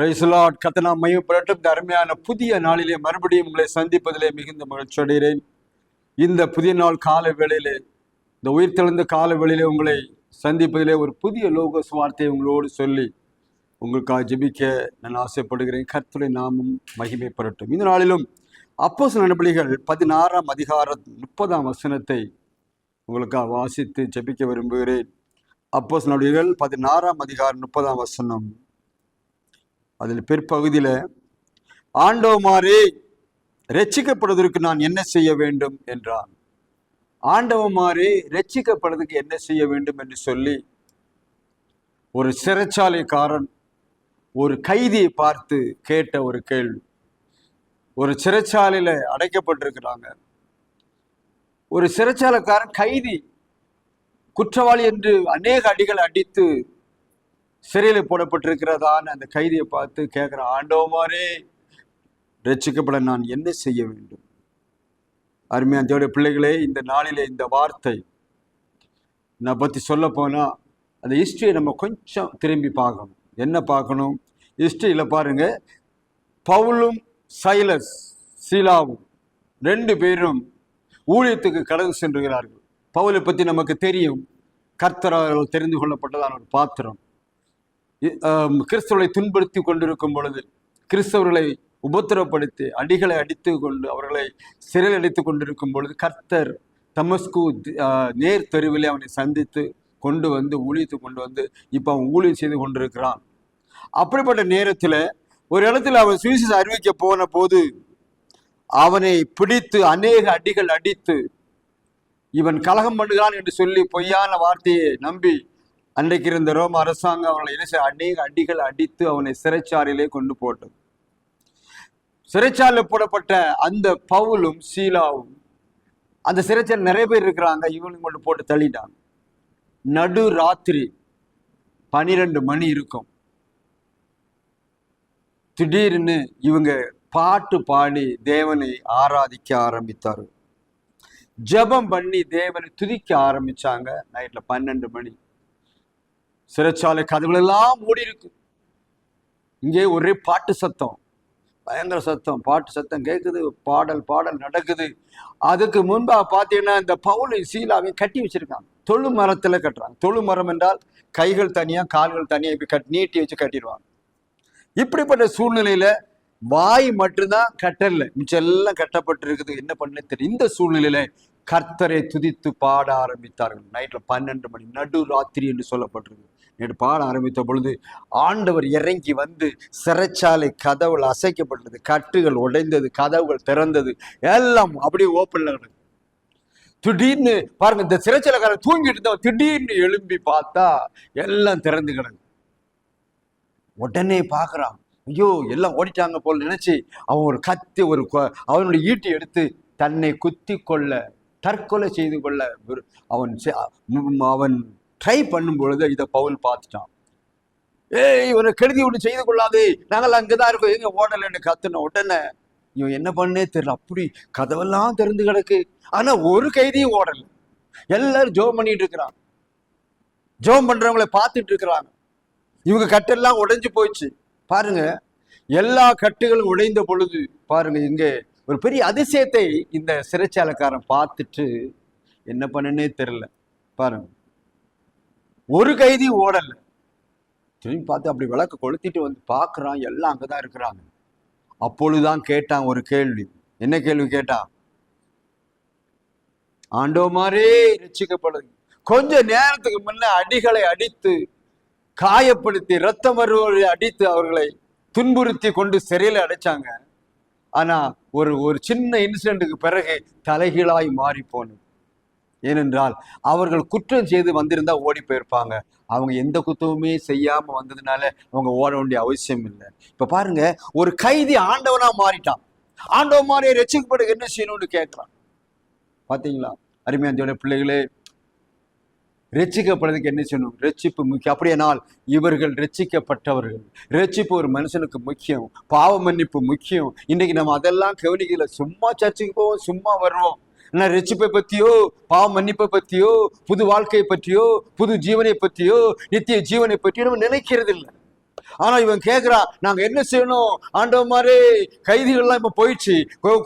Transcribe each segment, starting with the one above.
பிரைஸ்லாட் கத்தனா மையப்படட்டும் இந்த அருமையான புதிய நாளிலே மறுபடியும் உங்களை சந்திப்பதிலே மிகுந்த மகிழ்ச்சி அடைகிறேன். இந்த புதிய நாள் கால வேளையிலே இந்த உயிர்த்தெழுந்த கால வேளையிலே உங்களை சந்திப்பதிலே ஒரு புதிய லோகஸ் வார்த்தையை உங்களோடு சொல்லி உங்களுக்காக ஜெபிக்க நான் ஆசைப்படுகிறேன். கர்த்தரை நாமும் மகிமைப்படட்டும். இந்த நாளிலும் அப்போஸ் நடவடிக்கைகள் பதினாறாம் அதிகார முப்பதாம் வசனத்தை உங்களுக்காக வாசித்து ஜெபிக்க விரும்புகிறேன். அப்போஸ் நடவடிகள் பதினாறாம் அதிகாரம் முப்பதாம் வசனம். அதில் பிற்பகுதியில் ஆண்டவமாரே ரட்சிக்கப்படுவதற்கு நான் என்ன செய்ய வேண்டும்? என்றான். ஆண்டவமாரே ரட்சிக்கப்படுவதற்கு என்ன செய்ய வேண்டும் என்று சொல்லி ஒரு சிறைச்சாலைக்காரன் ஒரு கைதியை பார்த்து கேட்ட ஒரு கேள்வி. ஒரு சிறைச்சாலையில் அடைக்கப்பட்டிருக்கிறாங்க. ஒரு சிறைச்சாலைக்காரன் கைதி குற்றவாளி என்று அநேக அடிகள் அடித்து சிறையில் போடப்பட்டிருக்கிறதான்னு அந்த கைதியை பார்த்து கேட்குற ஆண்டவமாரே ரட்சிக்கப்பட நான் என்ன செய்ய வேண்டும்? அருமையான தேவடைய பிள்ளைகளே இந்த நாளிலே இந்த வார்த்தை நான் பற்றி சொல்ல போனால் அந்த ஹிஸ்ட்ரியை நம்ம கொஞ்சம் திரும்பி பார்க்கணும். என்ன பார்க்கணும்? ஹிஸ்ட்ரியில் பாருங்க பவுலும் சைலஸ் சீலாவும் ரெண்டு பேரும் ஊழியத்துக்கு கடந்து சென்றுகிறார்கள் பவுலை பற்றி நமக்கு தெரியும். கர்த்தரால் தெரிந்து கொள்ளப்பட்டதான ஒரு பாத்திரம். கிறிஸ்தவர்களை துன்படுத்தி கொண்டிருக்கும் பொழுது கிறிஸ்தவர்களை உபத்திரப்படுத்தி அடிகளை அடித்து கொண்டு அவர்களை சிறையில் அடித்து கொண்டிருக்கும் பொழுது கர்த்தர் தமஸ்கு நேர் தெருவிலே அவனை சந்தித்து கொண்டு வந்து ஊழியத்து கொண்டு வந்து இப்போ அவன் ஊழியம் செய்து கொண்டிருக்கிறான். அப்படிப்பட்ட நேரத்தில் ஒரு இடத்துல அவன் சுவிசேஷம் அறிவிக்க போன போது அவனை பிடித்து அநேக அடிகள் அடித்து இவன் கலகம் பண்ணுகிறான் என்று சொல்லி பொய்யான வார்த்தையை நம்பி அன்றைக்கு இருந்த ரோம அரசாங்கம் அவனை என்ன அநேக அடிகள் அடித்து அவனை சிறைச்சாலையிலே கொண்டு போட்டது. சிறைச்சாலையில் போடப்பட்ட அந்த பவுலும் சீலாவும் அந்த சிறைச்சாலை நிறைய பேர் இருக்கிறாங்க. இவனுக்கு மட்டும் போட்டு தள்ளிட்டாங்க. நடு ராத்திரி பனிரெண்டு மணி இருக்கும். திடீர்னு இவங்க பாட்டு பாடி தேவனை ஆராதிக்க ஆரம்பித்தார்கள். ஜெபம் பண்ணி தேவனை துதிக்க ஆரம்பிச்சாங்க. நைட்ல பன்னெண்டு மணி. சிறைச்சாலை கதவுகள் எல்லாம் மூடி இருக்கு இங்கே ஒரே பாட்டு சத்தம். பயங்கர சத்தம். பாட்டு சத்தம் கேட்குது பாடல் பாடல் நடக்குது. அதுக்கு முன்பாக பார்த்தீங்கன்னா இந்த பவுலை சீலாவையும் கட்டி வச்சிருக்காங்க. தொழு மரத்தில் கட்டுறாங்க. தொழு மரம் என்றால் கைகள் தனியாக கால்கள் தனியாக இப்படி கட் நீட்டி வச்சு கட்டிடுவாங்க. இப்படிப்பட்ட சூழ்நிலையில் வாய் மட்டும்தான் கட்டல மிச்சம் எல்லாம் கட்டப்பட்டிருக்குது. என்ன பண்ண தெரியும் இந்த சூழ்நிலையில் கர்த்தரை துதித்து பாட ஆரம்பித்தார்கள். நைட்டில் பன்னெண்டு மணி நடு ராத்திரி என்று சொல்லப்பட்டிருக்கு. நேற்று பாட ஆரம்பித்த பொழுது ஆண்டவர் இறங்கி வந்து சிறைச்சாலை கதவுகள் அசைக்கப்பட்டது கட்டுகள் உடைந்தது கதவுகள் திறந்தது எல்லாம் அப்படியே ஓப்பனில் கிடக்கு. திடீர்னு பாருங்க இந்த சிறைச்சாலைக்காரன் தூங்கிட்டு இருந்தவன் திடீர்னு எழும்பி பார்த்தா எல்லாம் திறந்து கிடக்கு. உடனே பார்க்குறான் ஐயோ எல்லாம் ஓடிட்டாங்க போல நினைச்சு அவன் ஒரு கத்தி ஒரு கொ- அவனுடைய ஈட்டி எடுத்து தன்னை குத்தி கொள்ள தற்கொலை செய்து கொள்ள அவன் அவன் ட்ரை பண்ணும் பொழுது இதை பவுல் பார்த்துட்டான். ஏய் இவனை கெடுதி ஒன்று செய்து கொள்ளாதே. நாங்கள் அங்கதான் இருக்கோம். எங்கே ஓடலைன்னு கத்துன உடனே இவன் என்ன பண்ணே தெரியல. அப்படி கதவெல்லாம் திறந்து கிடக்கு. ஆனால் ஒரு கைதியும் ஓடல. எல்லாரும் ஜோம் பண்ணிட்டு இருக்கிறான் ஜோம் பண்ணுறவங்கள பார்த்துட்டு இருக்கிறாங்க. இவங்க கட்டெல்லாம் உடைஞ்சு போயிடுச்சு பாருங்க எல்லா கட்டுகளும் உடைந்த பொழுது பாருங்க இங்கே ஒரு பெரிய அதிசயத்தை இந்த சிறைச்சாலைக்காரன் பார்த்துட்டு என்ன பண்ணனே தெரியல. பாருங்க. ஒரு கைதி ஓடல. திரும்பி பார்த்து அப்படி விளக்கு கொளுத்திட்டு வந்து பார்க்குறான் எல்லாம் அங்கதான் இருக்கிறாங்க. அப்பொழுதுதான் கேட்டான் ஒரு கேள்வி. என்ன கேள்வி கேட்டான் ஆண்டோ மாதிரி ரசிக்கப்படுது கொஞ்ச நேரத்துக்கு முன்ன அடிகளை அடித்து காயப்படுத்தி ரத்தம் வருவதை அடித்து அவர்களை துன்புறுத்தி கொண்டு சிறையில் அடைச்சாங்க. ஆனா ஒரு ஒரு சின்ன இன்சிடென்ட்டுக்கு பிறகு தலைகீழாய் மாறி போனது. ஏனென்றால் அவர்கள் குற்றம் செய்து வந்திருந்தா ஓடி போயிருப்பாங்க. அவங்க எந்த குத்தமுமே செய்யாம வந்ததுனால அவங்க ஓட வேண்டிய அவசியம் இல்லை. இப்ப பாருங்க ஒரு கைதி ஆண்டவனா மாறிட்டான். ஆண்டவன் மாறிய ரசிக்கப்பட என்ன செய்யணும்னு கேட்கிறான். பாத்தீங்களா? அருமையான பிள்ளைகளே ரட்சிக்கப்படுறதுக்கு என்ன செய்யணும்? ரட்சிப்பு முக்கியம். அப்படியானால் இவர்கள் ரட்சிக்கப்பட்டவர்கள் ரட்சிப்பு ஒரு மனுஷனுக்கு முக்கியம். பாவ மன்னிப்பு முக்கியம். இன்னைக்கு நம்ம அதெல்லாம் கவனிக்கல. சும்மா சர்ச்சுக்கு போவோம் சும்மா வருவோம் ஆனால் ரட்சிப்பை பற்றியோ பாவ மன்னிப்பை பற்றியோ புது வாழ்க்கையை பற்றியோ புது ஜீவனை பற்றியோ நித்திய ஜீவனை பற்றியோ நம்ம நினைக்கிறது இல்லை ஆனா இவன் கேக்குறான் நாங்க என்ன செய்யணும்? ஆண்டவமாரே கைதிகள்லாம் இப்ப போயிடுச்சு.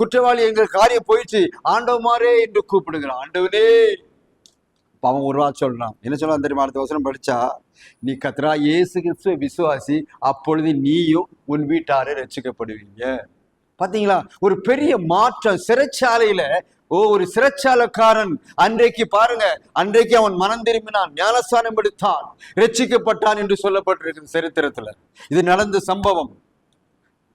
குற்றவாளி எங்கள் காரியம் போயிடுச்சு. ஆண்டவமாரே என்று கூப்பிடுகிறான். ஆண்டவனே! அப்ப அவன் ஒரு வார்த்தை சொல்கிறான் என்ன சொல்லுவான் தெரியுமா? அடுத்த வசனம் படிச்சா நீ கத்ரா இயேசு கிறிஸ்துவ விசுவாசி அப்பொழுது நீயும் உன் வீட்டாரை ரசிக்கப்படுவீங்க பார்த்தீங்களா ஒரு பெரிய மாற்றம். சிறைச்சாலையில் ஓ ஒரு சிறைச்சாலைக்காரன் அன்றைக்கு பாருங்க அன்றைக்கு அவன் மனம் திரும்பினான் ஞானஸ்தானம் எடுத்தான் ரட்சிக்கப்பட்டான் என்று சொல்லப்பட்டிருக்கு சரித்திரத்துல. இது நடந்த சம்பவம்.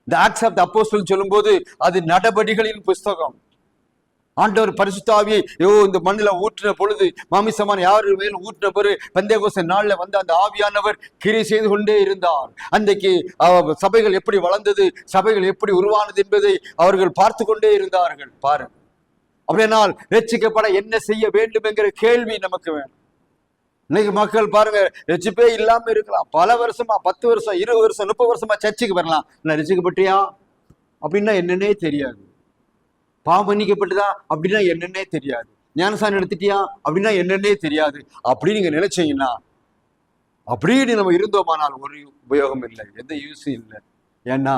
The Acts of the Apostle சொல்லும்போது அது நடபடிகளின் புஸ்தகம். ஆண்டவர் பரிசுத்தாவியை ஐயோ இந்த மண்ணில் ஊற்றின பொழுது மாமிசமான யார் மேல் ஊற்றின பொழுது பந்தேகோச நாளில் வந்து அந்த ஆவியானவர் கிரி செய்து கொண்டே இருந்தார். அன்றைக்கு சபைகள் எப்படி வளர்ந்தது சபைகள் எப்படி உருவானது என்பதை அவர்கள் பார்த்து கொண்டே இருந்தார்கள். பாரு. அப்படினால் ரட்சிக்கப்பட என்ன செய்ய வேண்டும் என்கிற கேள்வி நமக்கு வேணும். இன்னைக்கு மக்கள் பாருங்க ரட்சிப்பே இல்லாம இருக்கலாம். பல வருஷமா பத்து வருஷம் இருபது வருஷம் முப்பது வருஷமா சர்ச்சுக்கு வரலாம். நான் ரட்சிக்கப்பட்டியா? அப்படின்னா என்னன்னே தெரியாது. பாவம் மன்னிக்கப்பட்டதா அப்படின்னா என்னன்னே தெரியாது. ஞானசானம் எடுத்துட்டியா? அப்படின்னா என்னன்னே தெரியாது. அப்படின்னு நீங்க நினைச்சீங்கன்னா அப்படின்னு நம்ம இருந்தோமானால் ஒரு உபயோகம் இல்லை. எந்த யூஸும் இல்லை. ஏன்னா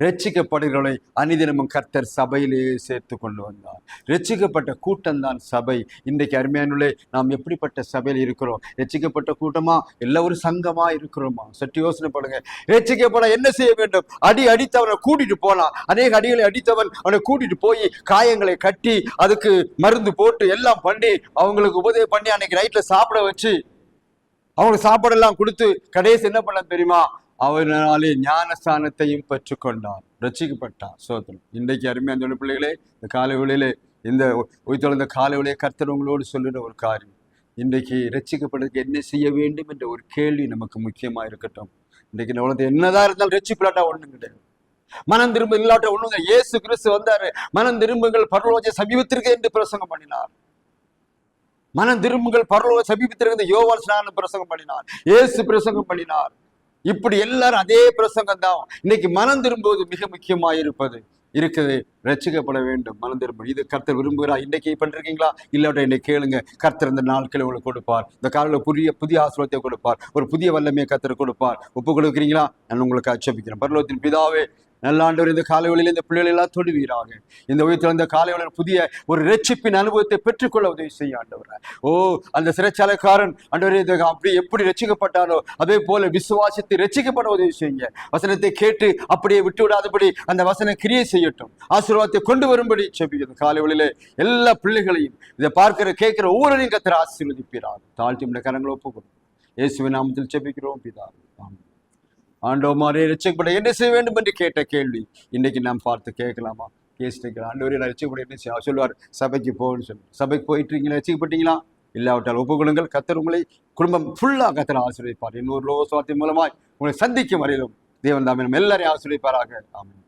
ரட்சிக்கப்படுகிறவர்களை அனிதினமும் கர்த்தர் சபையிலேயே சேர்த்து கொண்டு வந்தார். ரட்சிக்கப்பட்ட கூட்டம்தான் சபை. இன்றைக்கு அருமையானுள்ளே நாம் எப்படிப்பட்ட சபையில் இருக்கிறோம்? ரட்சிக்கப்பட்ட கூட்டமா? எல்லா ஒரு சங்கமா இருக்கிறோமா? சற்று யோசனை பண்ணுங்க. ரட்சிக்கப்பட என்ன செய்ய வேண்டும்? அடி அடித்தவனை கூட்டிட்டு போலாம். அநேக அடிகளை அடித்தவன் அவனை கூட்டிட்டு போய் காயங்களை கட்டி அதுக்கு மருந்து போட்டு எல்லாம் பண்ணி அவங்களுக்கு உபதவி பண்ணி அன்னைக்கு நைட்ல சாப்பிட வச்சு அவங்களுக்கு சாப்பாடெல்லாம் கொடுத்து கடைசி என்ன பண்ண தெரியுமா? அவனாலே ஞானஸ்தானத்தையும் பெற்றுக்கொண்டார் ரசிக்கப்பட்டார் சோதனம். இன்றைக்கு அருமையான சொன்ன பிள்ளைகளே இந்த காலை இந்த உயிர்த்தொழந்த காலை வேளையை கர்த்தர் உங்களோடு சொல்லுற ஒரு காரியம். இன்றைக்கு ரசிக்கப்படுறதுக்கு என்ன செய்ய வேண்டும் என்ற ஒரு கேள்வி நமக்கு முக்கியமா இருக்கட்டும். இன்றைக்கு இந்த உலகத்தை என்னதான் இருந்தாலும் ரசிப்பிலாட்டா ஒன்றும் கிடையாது. மனம் திரும்ப இல்லாட்ட ஒண்ணுங்க இயேசு கிறிஸ்து வந்தாரு. மனம் திரும்புங்கள் பரலோக சமீபத்திற்கு என்று பிரசங்கம் பண்ணினார். மனம் திரும்புங்கள் பரலோக சமீபத்திற்கு யோவால் ஸ்நானம் பிரசங்கம் பண்ணினார். இயேசு பிரசங்கம் பண்ணினார். இப்படி எல்லாரும் அதே பிரசங்கம் தான் இன்னைக்கு மனம் திரும்புவது மிக முக்கியமாக இருப்பது இருக்குது. ரசிக்கப்பட வேண்டும். மனம் திரும்ப. இது கர்த்தர் விரும்புகிறா இன்னைக்கு பண்ணிருக்கீங்களா இல்லாட்ட இன்னைக்கு கேளுங்க. கர்த்தர் இந்த நாட்களை உங்களுக்கு கொடுப்பார். இந்த காலையில் புதிய புதிய ஆசிரியத்தை கொடுப்பார். ஒரு புதிய வல்லமையை கர்த்தர் கொடுப்பார். ஒப்பு கொடுக்குறீங்களா? நான் உங்களுக்கு அச்சபிக்கிறேன் பரலோகத்தின் பிதாவே நல்ல ஆண்டவர் இந்த காலைவெளியில் இந்த பிள்ளைகள் எல்லாம் தொடுவீராக இந்த உயரத்தில் இந்த காலைவெளியில் புதிய ஒரு ரட்சிப்பின் அனுபவத்தை பெற்றுக்கொள்ள உதவி செய்ய ஆண்டவர். ஓ அந்த சிறைச்சாலைக்காரன் ஆண்டவர் இந்த அப்படி எப்படி ரட்சிக்கப்பட்டானோ அதே போல விசுவாசித்து ரட்சிக்கப்பட உதவி செய்யுங்க. வசனத்தை கேட்டு அப்படியே விட்டு விடாதபடி அந்த வசன கிரியை செய்யட்டும். ஆசீர்வாதத்தை கொண்டு வரும்படி செபிக்கிறது காலைவெளியிலே எல்லா பிள்ளைகளையும் இதை பார்க்கிற கேட்கிற ஒவ்வொருவரையும் கத்திர ஆசீர்வதிப்பீராக. தாழ்த்தி கரங்களை ஒப்புக்கொடும் இயேசுவின் நாமத்தில் செபிக்கிறோம் பிதா ஆமாம் ஆண்டவமாரே ரசிக்கப்பட என்ன செய்ய வேண்டும் என்று கேட்ட கேள்வி. இன்னைக்கு நாம் பார்த்து கேட்கலாமா? கேசிட்டு ஆண்டவரே நான் ரசிக்கப்பட என்ன செய்ய சொல்லுவார் சபைக்கு போகணும்னு சொல்லி. சபைக்கு போயிட்டு ரசிக்கப்பட்டீங்களா ரட்சிக்கப்பட்டீங்களா இல்லாவிட்டால் ஒப்புக்கொள்ளுங்கள். கத்தர் உங்களை குடும்பம் ஃபுல்லாக கத்தர் ஆசீர்வதிப்பார். இன்னொரு லோக சுவார்த்தை மூலமாய் உங்களை சந்திக்கும் வரையிலும் தேவன் தாமே எல்லாரையும் ஆசீர்வதிப்பாராக. ஆமாம்